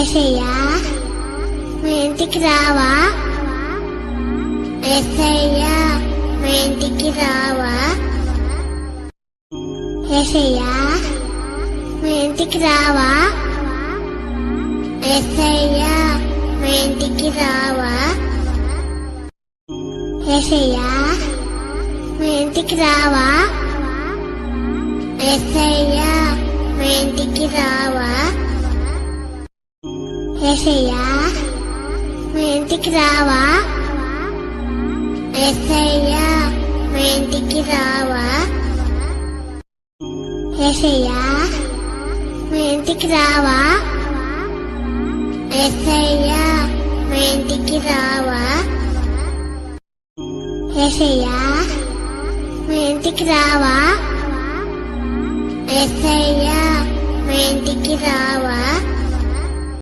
ఎసయ్యా మా ఇంటికి రావా? ఎసయ్యా మా ఇంటికి రావా? ఎసయ్యా మా ఇంటికి రావా? ఎసయ్యా మా ఇంటికి రావా? ఎసయ్యా మా ఇంటికి రావా? ఎసయ్యా మా ఇంటికి రావా? ఎసయ్యా మా ఇంటికి రావా? ఎసయ్యా మా ఇంటికి రావా? ఎసయ్యా మా ఇంటికి రావా? ఎసయ్యా మా ఇంటికి రావా? ఎసయ్యా మా ఇంటికి రావా? ఎసయ్యా మా ఇంటికి రావా?